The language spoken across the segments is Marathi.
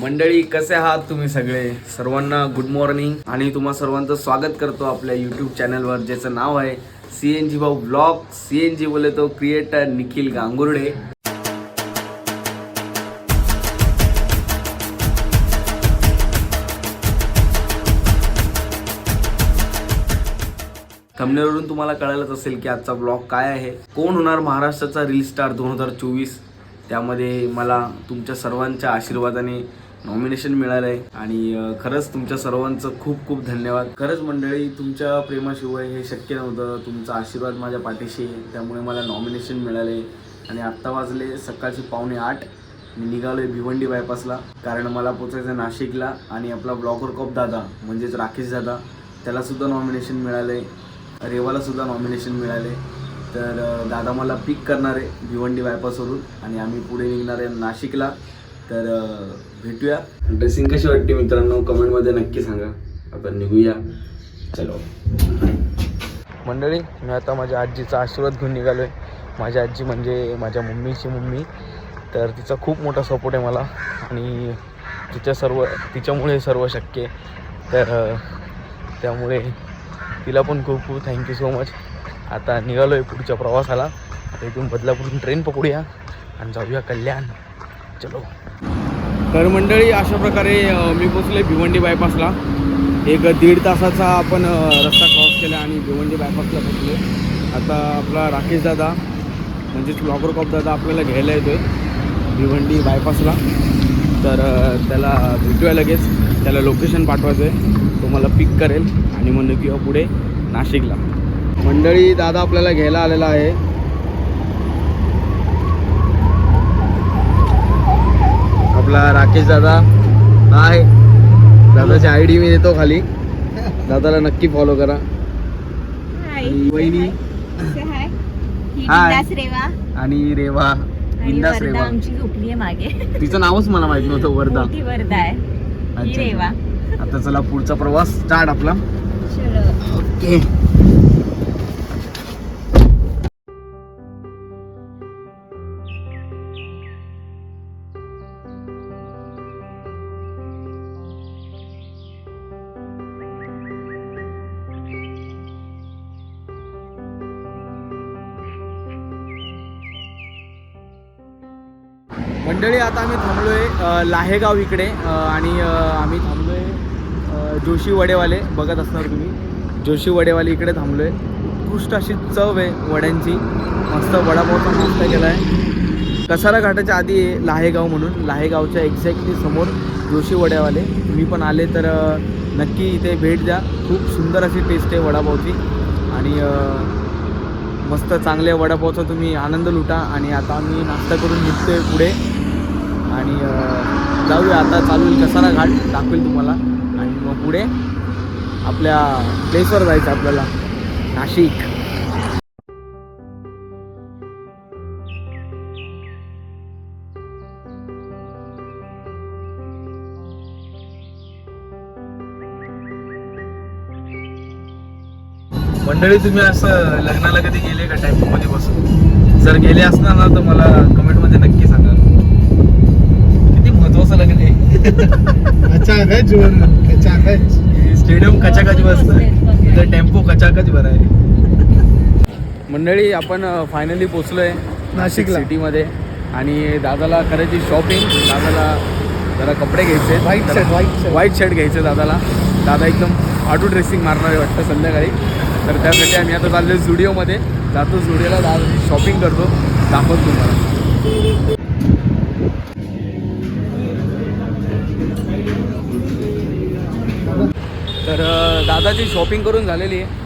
मंडळी कसे आहात तुम्ही सगळे? सर्वांना गुड मॉर्निंग आणि तुम्हा सर्वांचं स्वागत करतो आपल्या यूट्यूब चॅनलवर ज्याचं नाव आहे सी एन जी भाऊ ब्लॉग सी एन जी बोलतो क्रिएटर निखिल गांगुर्डे. थंबनेलवरून तुम्हाला कळायलाच असेल की आजचा ब्लॉग काय आहे. कोण होणार महाराष्ट्राचा रील स्टार दोन हजार चोवीस? त्यामध्ये मला तुमच्या सर्वांच्या आशीर्वादाने नॉमिनेशन मिळालं आहे आणि खरंच तुमच्या सर्वांचं खूप खूप धन्यवाद. खरंच मंडळी तुमच्या प्रेमाशिवाय हे शक्य नव्हतं. तुमचा आशीर्वाद माझ्या पाठीशी आहे. त्यामुळे मला नॉमिनेशन मिळाले आणि आत्ता वाजले सकाळचे पावणे आठ. मी निघालो आहे भिवंडी बायपासला. कारण मला पोचायचं नाशिकला आणि आपला ब्लॉगर कॉप दादा म्हणजेच राकेश दादा त्यालासुद्धा नॉमिनेशन मिळालं आहे रेवालासुद्धा नॉमिनेशन मिळाले तर दादा मला पिक करणार आहे भिवंडी बायपासवरून. आणि आम्ही पुढे निघणार आहे नाशिकला. तर भेटूया. ड्रेसिंग कशी वाटते मित्रांनो? कमेंटमध्ये नक्की सांगा. आपण निघूया. चलो. मंडळी मी आता माझ्या आजीचा आशीर्वाद घेऊन निघालो आहे माझी आजी म्हणजे माझ्या मम्मीची मम्मी. तर तिचा खूप मोठा सपोर्ट आहे मला. आणि तिच्या सर्व तिच्यामुळे सर्व शक्य आहे. तर त्यामुळे तिला पण खूप खूप थँक्यू सो मच आता निघालो आहे पुढच्या प्रवासाला. आता इथून बदलापूरून ट्रेन पकडूया. आणि जाऊया कल्याण. चलो. तर मंडळी अशा प्रकारे मी पोचले भिवंडी बायपासला. एक दीड तासाचा आपण रस्ता क्रॉस केला आणि भिवंडी बायपासला पोचलो आता आपला राकेश दादा म्हणजेच ब्लॉगर कॉप दादा आपल्याला घ्यायला येतो आहे भिवंडी बायपासला. तर त्याला भेटूया लगेच. त्याला लोकेशन पाठवायचं आहे तो मला पिक करेल आणि मग किंवा पुढे नाशिकला. मंडळी दादा आपल्याला घ्यायला आलेला आहे आपला राकेश दादा. हा आहे दादाची आय डी मी देतो खाली. दादाला नक्की फॉलो करा. हाय आणि वहिनी. हाय हाय. आणि रेवा. बिंदास रेवा. आमची झोपली आहे मागे. तिचं नावच मला माहीत नव्हतं आहे. रेवा. आता चला पुढचा प्रवास. स्टार्ट आपला. ओके मंडळी आता आम्ही थांबलोय लाहेगाव इकडे आणि आम्ही थांबलोय आहे जोशी वडेवाले बघत असणार तुम्ही. जोशी वडेवाले इकडे थांबलोय. उत्कृष्ट अशी चव आहे वड्यांची. मस्त वडापावचा नाश्ता केला आहे कसारा घाटाच्या आधी लाहेगाव म्हणून. लाहेगावच्या एक्झॅक्टली समोर जोशी वड्यावाले तुम्ही पण आले तर नक्की इथे भेट द्या. खूप सुंदर अशी टेस्ट आहे वडापावची. आणि मस्त चांगल्या वडापावचा तुम्ही आनंद लुटा. आणि आता आम्ही नाश्ता करून निघतोय पुढे. आणि जाऊया आता. चालू होईल कसारा घाट. दाखवेल तुम्हाला. आणि मग पुढे आपल्या प्लेसवर जायचं आपल्याला. नाशिक. मंडळी तुम्ही असं लग्नाला कधी गेले का? टेम्पोमध्ये बसून? जर गेले असणार ना तर मला कमेंटमध्ये नक्की सांगा. अचानक जीवन स्टेडियम कचाकच बसतं इथं टेम्पो कचाकच बरं आहे. मंडळी आपण फायनली पोचलोय नाशिकला. सिटीमध्ये. आणि दादाला करायची शॉपिंग दादाला जरा कपडे घ्यायचे shirt, white shirt. White shirt घ्यायचे दादाला. दादा एकदम ऑटो ड्रेसिंग मारणार आहे वाटतं संध्याकाळी. तर त्यासाठी आम्ही आता चाललो झुडिओमध्ये जातो झुडिओला दादाची शॉपिंग करतो. दाखवतो तुम्हाला. तर दादाची शॉपिंग करून झालेली आहे.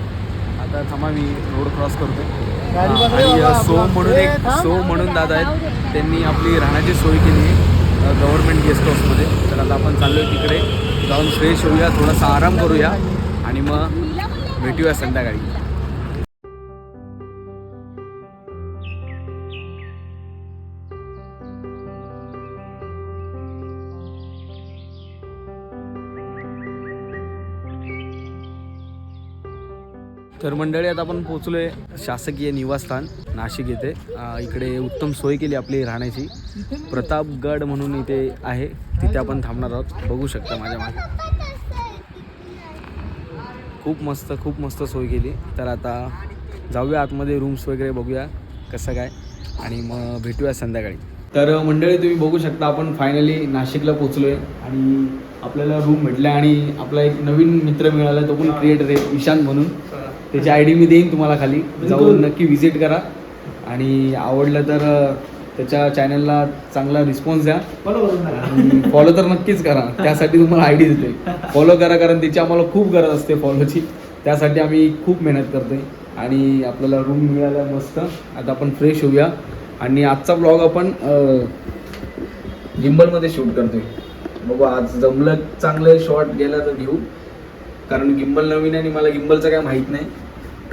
आता थांबा मी रोड क्रॉस करतो आणि आपला. म्हणून एक. सोम म्हणून दादा आहेत. त्यांनी आपली राहण्याची सोय केली आहे गव्हर्नमेंट गेस्ट हाऊसमध्ये तर आता आपण चाललो आहे तिकडे. जाऊन फ्रेश होऊया थोडासा आराम करूया. आणि मग भेटूया संध्याकाळी. तर मंडळी आता आपण पोचलोय शासकीय निवासस्थान नाशिक येथे. इकडे उत्तम सोय केली आपली राहण्याची. प्रतापगड म्हणून इथे आहे. तिथे आपण थांबणार आहोत. बघू शकता माझ्या मागे. खूप मस्त खूप मस्त सोय केली. तर आता जाऊया आतमध्ये रूम्स वगैरे बघूया कसं काय. आणि मग भेटूया संध्याकाळी. तर मंडळी तुम्ही बघू शकता आपण फायनली नाशिकला पोचलो आहे आणि आपल्याला रूम भेटल्या आणि आपला एक नवीन मित्र मिळाला तो पण क्रिएटर आहे ईशान म्हणून. त्याची आय डी मी देईन तुम्हाला खाली. जाऊन नक्की व्हिजिट करा. आणि आवडलं तर त्याच्या चॅनलला चांगला रिस्पॉन्स द्या. फॉलो तर नक्कीच करा. त्यासाठी तुम्हाला आय डी देते. फॉलो करा कारण त्याची आम्हाला खूप गरज असते फॉलोची त्यासाठी आम्ही खूप मेहनत करतोय. आणि आपल्याला रूम मिळाला मस्त. आता आपण फ्रेश होऊया. आणि आजचा ब्लॉग आपण गिम्बलमध्ये शूट करतोय. बघू आज जमलं चांगलं शॉट गेला तर घेऊ. कारण गिम्बल नवीन आहे आणि मला गिम्बलचं काय माहीत नाही.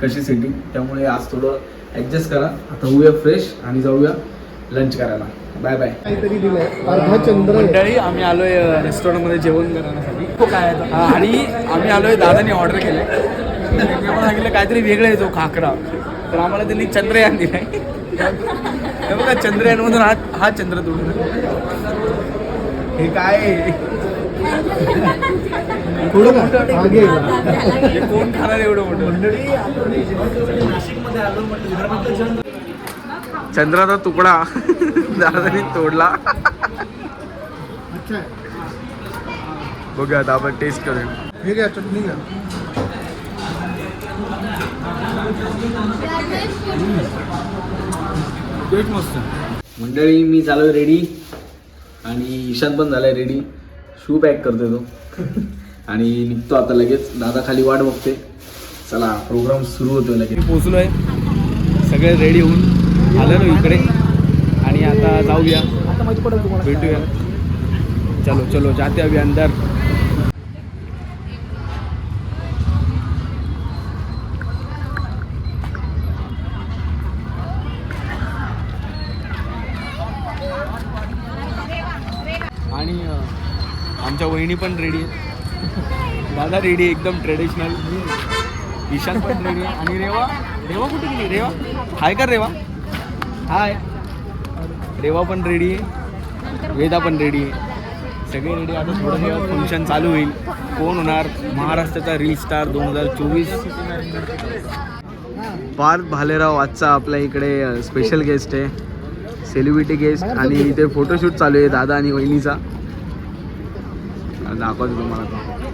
कशी सेटिंग त्यामुळे आज थोडं ॲडजस्ट करा. आता होऊया फ्रेश आणि जाऊया लंच करायला. बाय बाय काहीतरी. मंडळी आम्ही आलोय रेस्टॉरंटमध्ये जेवण करण्यासाठी. काय हा, आणि आम्ही आलोय दादाने ऑर्डर केले सांगितलं काहीतरी वेगळं येतो खाकरा तर आम्हाला त्यांनी चंद्रयान दिलाय. हे बघा चंद्रयान मधून हा हा चंद्र तोडून. हे काय? आहे? थोडं? हे कोण खाणार एवढं मोठं? चंद्राचा तुकडा. दादाने तोडला. बघूया आता आपण टेस्ट करूया. हे घ्या चटणी घ्या. टेस्ट मस्त मंडळी मी झालोय रेडी आणि ईशान पण झालाय रेडी शू पॅक करतोय तो. आणि निघतो आता लगेच. दादा खाली वाट बघते चला प्रोग्राम सुरू होतोय लगेच. पोचलोय सगळे रेडी होऊन आलेलो इकडे. आणि आता जाऊया. भेटूया. चलो चलो जाते अभी अंदर आणि अं, आमच्या वहिनी पण रेडी आहे दादा रेडी एकदम ट्रेडिशनल ईशान पण रेडी आहे. आणि रेवा? रेवा कुठे गेली? रेवा? हाय का रेवा? हाय. रेवा पण रेडी आहे. वेदा पण रेडी आहे. सगळे रेडी आता थोडं फंक्शन चालू होईल. कोण होणार? महाराष्ट्राचा रील स्टार दोन हजार चोवीस. पार्थ भालेराव आजचा आपल्या इकडे स्पेशल गेस्ट आहे. सेलिब्रिटी गेस्ट आणि इथे फोटोशूट चालू आहे दादा आणि वहिनीचा. दाखवतो तुम्हाला तो.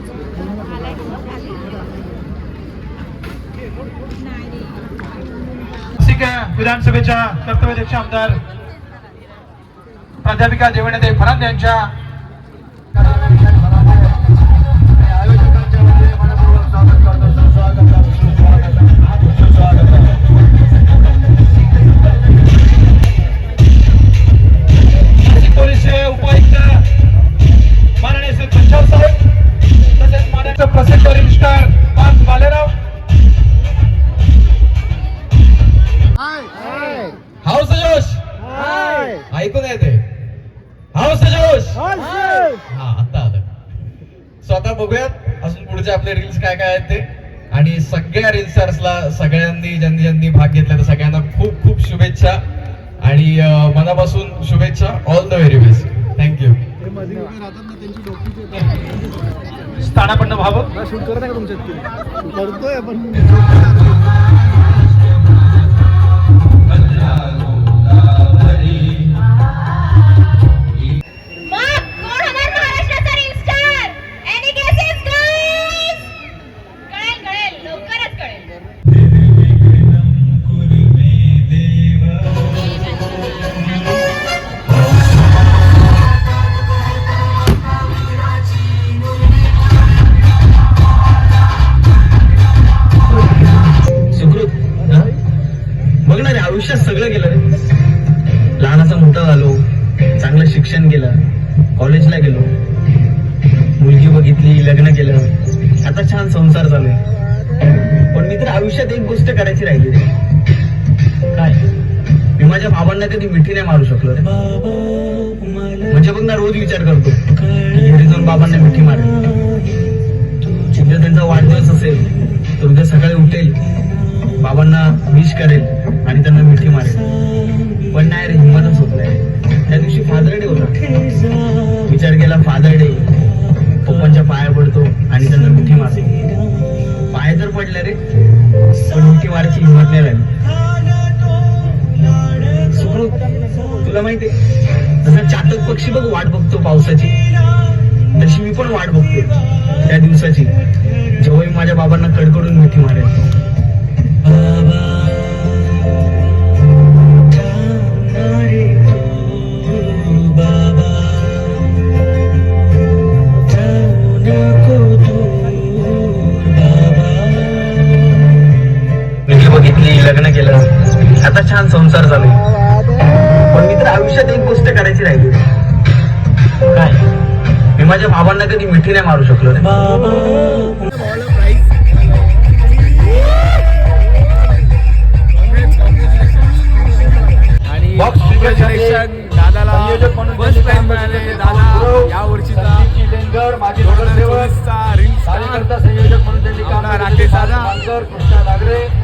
विधानसभेच्या कर्तव्याध्यक्ष आमदार प्राध्यापिका देवण्याते फरांद यांच्या स्वतः बघूयात. अजून पुढचे आपले रील्स काय काय आहेत ते. आणि सगळ्या रील्सर्सला सगळ्यांनी ज्यांनी ज्यांनी भाग घेतला तर सगळ्यांना खूप खूप शुभेच्छा. आणि मनापासून शुभेच्छा. All the very best thank you स्थानापन्न व्हावं. शूट करत का तुमच्यात? करतोय आपण आयुष्यात सगळं गेलं रे. लहानाचा मोठा झालो चांगलं शिक्षण केलं कॉलेजला गेलो. मुलगी बघितली लग्न केलं. आता छान संसार चालू आहे. पण मी तर आयुष्यात एक गोष्ट करायची राहिली काय? मी माझ्या बाबांना कधी मिठी नाही मारू शकलो म्हणजे बघ ना रोज विचार करतो. घरी जाऊन बाबांना मिठी मारेल. उद्या त्यांचा वाढदिवस असेल तर उद्या सकाळी उठेल. बाबांना विश करेल. आणि त्यांना मिठी मारेल. पण नाही रे हिंमतच होत नाही. त्या दिवशी फादर डे होता. विचार केला फादर डे. पप्पांच्या पाया पडतो आणि त्यांना मिठी मारते. पाय तर पडले रे पण मिठी मारायची हिंमत नाही राहिली. तुला माहिती जसं चातक पक्षी बघ वाट बघतो पावसाची. तशी मी पण वाट बघतो त्या दिवसाची जेव्हा मी माझ्या बाबांना कडकडून मिठी मारेल छान संसार चालू. पण मी तर आयुष्यात एक गोष्ट करायची राहिली काय मी माझ्या बाबांना कधी मिठी नाही मारू शकलो रे दादाला फर्स्ट टाइम मिळाले. दादा गौरव, या वर्षीचा संदीपजी लेंगर, माजी नगरसेवक, 2024 चा रील स्टार. कार्यकर्ता संयोजक म्हणून त्यांनी काम आपला केले. राकेश दादा. कृष्णा नागरे.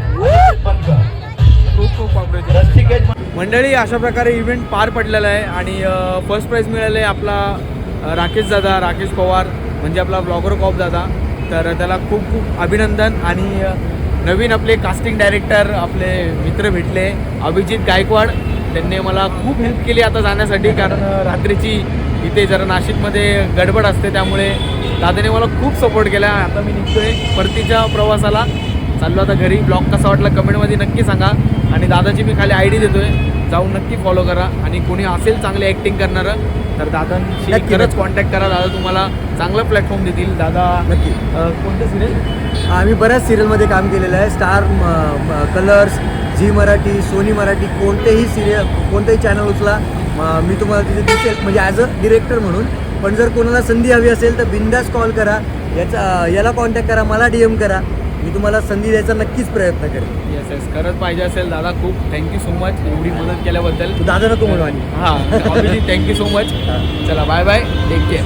खूप मंडळी अशा प्रकारे इव्हेंट पार पडलेला आहे आणि फर्स्ट प्राईज मिळालं आहे आपला राकेश दादा राकेश पवार म्हणजे आपला ब्लॉगर कॉप दादा. तर त्याला खूप खूप अभिनंदन आणि नवीन आपले कास्टिंग डायरेक्टर आपले मित्र भेटले अभिजित गायकवाड. त्यांनी मला खूप हेल्प केली आता जाण्यासाठी कारण रात्रीची इथे जरा नाशिकमध्ये गडबड असते त्यामुळे दादाने मला खूप सपोर्ट केला. आता मी निघतोय परतीच्या प्रवासाला. चाललो आता घरी. ब्लॉग कसा वाटला कमेंटमध्ये नक्की सांगा. आणि दादाची मी खाली आय डी देतोय. जाऊन नक्की फॉलो करा. आणि कोणी असेल चांगले ॲक्टिंग करणारं तर दादांशी खरंच. कॉन्टॅक्ट करा. दादा तुम्हाला चांगलं प्लॅटफॉर्म देतील. दादा नक्की. कोणतं सिरियल आम्ही बऱ्याच सिरियलमध्ये काम केलेलं आहे. Star Colors Zee Marathi Sony Marathi कोणतेही सिरियल कोणतेही चॅनल उचला म- मी तुम्हाला तिथे दिसेल. म्हणजे ॲज अ डिरेक्टर म्हणून. पण जर कोणाला संधी हवी असेल तर बिंदास कॉल करा. याचा याला कॉन्टॅक्ट करा मला डी एम करा. मी तुम्हाला संधी द्यायचा नक्कीच प्रयत्न करेन. येस येस खरंच पाहिजे असेल दादा खूप थँक्यू सो मच एवढी मदत केल्याबद्दल. तू दादा नको म्हणू आणि. हां थँक्यू सो मच चला बाय बाय टेक केअर